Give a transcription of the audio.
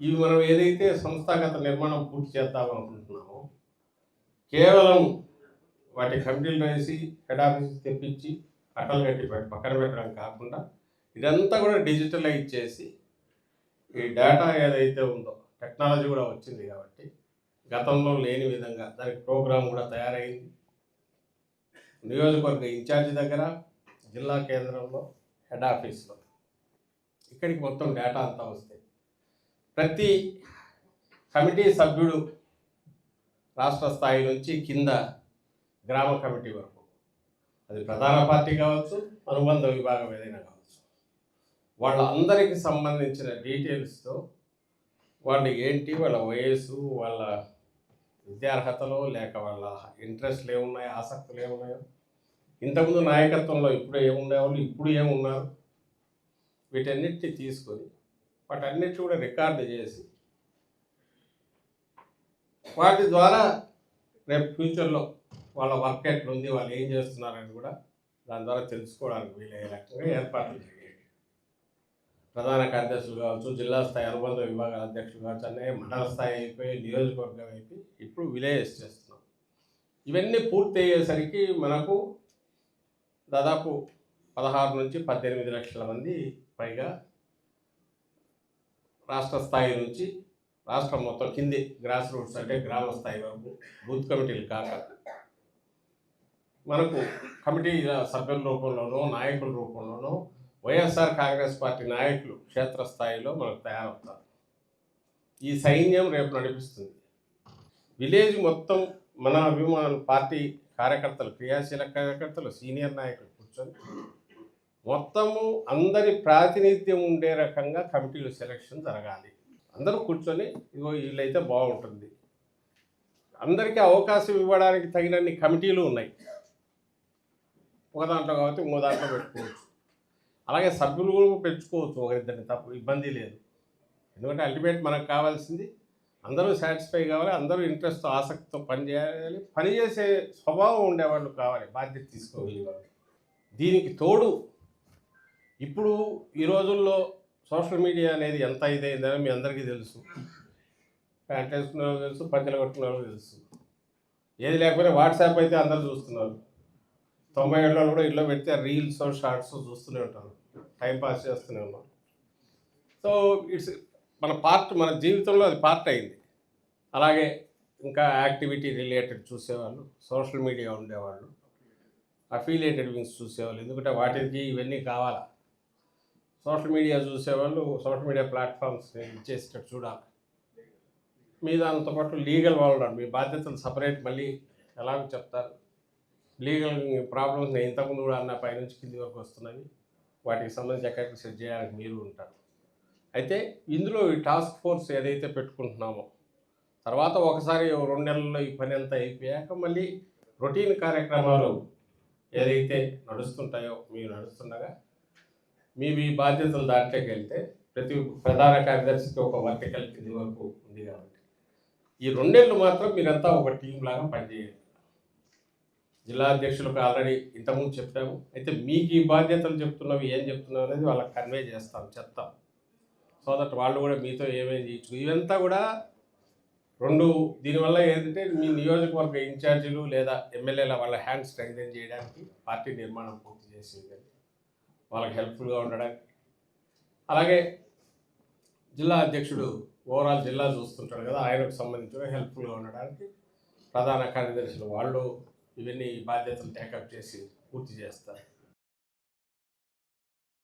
ఇవి మనం ఏదైతే సంస్థాగత నిర్మాణం పూర్తి చేద్దాం అనుకుంటున్నామో కేవలం వాటి కమిటీలు వేసి హెడ్ ఆఫీస్ తెప్పించి అటల్ కట్టి పక్కన పెట్టడం కాకుండా ఇదంతా కూడా డిజిటలైజ్ చేసి ఈ డేటా ఏదైతే ఉందో టెక్నాలజీ కూడా వచ్చింది కాబట్టి గతంలో లేని విధంగా దానికి ప్రోగ్రాం కూడా తయారైంది. నియోజకవర్గ ఇన్ఛార్జి దగ్గర జిల్లా కేంద్రంలో హెడ్ ఆఫీస్లో ఇక్కడికి మొత్తం డేటా అంతా వస్తాయి ప్రతి కమిటీ సభ్యుడు రాష్ట్ర స్థాయి నుంచి కింద గ్రామ కమిటీ వరకు. అది ప్రధాన పార్టీ కావచ్చు అనుబంధ విభాగం ఏదైనా కావచ్చు. వాళ్ళందరికీ సంబంధించిన డీటెయిల్స్తో వాళ్ళు ఏంటి వాళ్ళ వయసు వాళ్ళ విద్యార్హతలో లేక వాళ్ళ ఇంట్రెస్ట్లు ఏమున్నాయో ఆసక్తులు ఏమున్నాయో. ఇంతకుముందు నాయకత్వంలో ఇప్పుడు ఏముండేవాళ్ళు ఇప్పుడు ఏమున్నారు? వీటన్నిటిని తీసుకొని వాటన్నిటి కూడా రికార్డు చేసి వాటి ద్వారా రేపు ఫ్యూచర్లో వాళ్ళ వర్క్ ఎట్లుంది వాళ్ళు ఏం చేస్తున్నారని కూడా దాని ద్వారా తెలుసుకోవడానికి వీలయ్యే రకంగా ఏర్పాట్లు జరిగాయి. ప్రధాన కార్యదర్శులు కావచ్చు జిల్లా స్థాయి అనుబంధ విభాగాల అధ్యక్షులు కావచ్చు అనే మండల స్థాయి అయిపోయి నియోజకవర్గం అయిపోయి ఇప్పుడు విలేజ్ చేస్తున్నాం. ఇవన్నీ పూర్తి అయ్యేసరికి మనకు దాదాపు పదహారు నుంచి పద్దెనిమిది లక్షల మంది పైగా రాష్ట్ర స్థాయి నుంచి రాష్ట్రం మొత్తం కింది గ్రాస్ రూట్స్ అంటే గ్రామ స్థాయి వరకు బూత్ కమిటీలు కాక మనకు కమిటీ సభ్యుల రూపంలోనో నాయకుల రూపంలోనో వైఎస్ఆర్ కాంగ్రెస్ పార్టీ నాయకులు క్షేత్రస్థాయిలో మనకు తయారవుతారు. ఈ సైన్యం రేపు నడిపిస్తుంది. విలేజ్ మొత్తం మన అభిమానులు పార్టీ కార్యకర్తలు క్రియాశీల కార్యకర్తలు సీనియర్ నాయకులు కూర్చొని మొత్తము అందరి ప్రాతినిధ్యం ఉండే రకంగా కమిటీలు సెలక్షన్ జరగాలి. అందరూ కూర్చొని ఇగో వీళ్ళైతే బాగుంటుంది. అందరికీ అవకాశం ఇవ్వడానికి తగినన్ని కమిటీలు ఉన్నాయి. ఒక దాంట్లో కాబట్టి ఇంకో దాంట్లో పెట్టుకోవచ్చు. అలాగే సభ్యులు కూడా పెంచుకోవచ్చు ఒకరిద్దరిని తప్పు ఇబ్బంది లేదు. ఎందుకంటే అల్టిమేట్ మనకు కావాల్సింది అందరూ సాటిస్ఫై కావాలి అందరూ ఇంట్రెస్ట్ ఆసక్తితో పనిచేయాలి పనిచేసే స్వభావం ఉండేవాళ్ళు కావాలి బాధ్యత తీసుకోగలిగేవాళ్ళు దీనికి తోడు ఇప్పుడు ఈ రోజుల్లో సోషల్ మీడియా అనేది ఎంత ఇదైందని మీ అందరికీ తెలుసు. ప్యాంట్ వేసుకున్న వాళ్ళు తెలుసు పంచలు కొట్టుకున్న వాళ్ళు తెలుసు. ఏది లేకపోతే వాట్సాప్ అయితే అందరూ చూస్తున్నారు. తొంభై ఏళ్ళలో కూడా ఇల్లు పెడితే రీల్స్ షార్ట్స్ చూస్తూనే ఉంటారు. టైం పాస్ చేస్తూనే ఉన్నాం సో ఇట్స్ మన పార్ట్ మన జీవితంలో అది పార్ట్ అయింది. అలాగే ఇంకా యాక్టివిటీ రిలేటెడ్ చూసేవాళ్ళు సోషల్ మీడియా ఉండేవాళ్ళు అఫిలియేటెడ్ వింగ్స్ చూసేవాళ్ళు. ఎందుకంటే వాటికి ఇవన్నీ కావాలా? సోషల్ మీడియా చూసేవాళ్ళు సోషల్ మీడియా ప్లాట్ఫామ్స్ ఇచ్చేసేటట్టు చూడాలి. మీ దాంతో పాటు లీగల్ వాళ్ళు మీ బాధ్యతలు సపరేట్ మళ్ళీ ఎలాగో చెప్తారు. లీగల్ ప్రాబ్లమ్స్ నేను ఇంతకుముందు కూడా అన్న పైనుంచి కింది వరకు వస్తున్నాయి. వాటికి సంబంధించి ఎక్కడికి సెట్ చేయడానికి మీరు ఉంటారు. అయితే ఇందులో ఈ టాస్క్ ఫోర్స్ ఏదైతే పెట్టుకుంటున్నామో తర్వాత ఒకసారి రెండు నెలల్లో ఈ పని అంతా అయిపోయాక మళ్ళీ రొటీన్ కార్యక్రమాలు ఏదైతే నడుస్తుంటాయో మీరు నడుస్తుండగా మీ మీ బాధ్యతలు దాంట్లోకి వెళ్తే ప్రతి ప్రధాన కార్యదర్శికి ఒక వర్టికల్ కింది వరకు ఉంది కాబట్టి. ఈ రెండేళ్ళు మాత్రం మీరంతా ఒక టీం లాగా పనిచేయాలి జిల్లా అధ్యక్షులకు ఆల్రెడీ ఇంతకుముందు చెప్పాము. అయితే మీకు ఈ బాధ్యతలు చెప్తున్నావు ఏం చెప్తున్నావు అనేది వాళ్ళకి కన్వే చేస్తాం చెప్తాం. సో దట్ వాళ్ళు కూడా మీతో ఏమేమి చేయొచ్చు ఇవంతా కూడా రెండు దీనివల్ల ఏంటంటే మీ నియోజకవర్గ ఇన్ఛార్జీలు లేదా ఎమ్మెల్యేల వాళ్ళ హ్యాండ్ స్ట్రెంగ్ చేయడానికి పార్టీ నిర్మాణం పూర్తి చేసేది. వాళ్ళకి హెల్ప్ఫుల్గా ఉండడానికి అలాగే జిల్లా అధ్యక్షుడు ఓవరాల్ జిల్లా చూస్తుంటాడు కదా ఆయనకు సంబంధించిన హెల్ప్ఫుల్గా ఉండడానికి ప్రధాన కార్యదర్శులు వాళ్ళు ఇవన్నీ బాధ్యతలు టేకప్ చేసి పూర్తి చేస్తారు.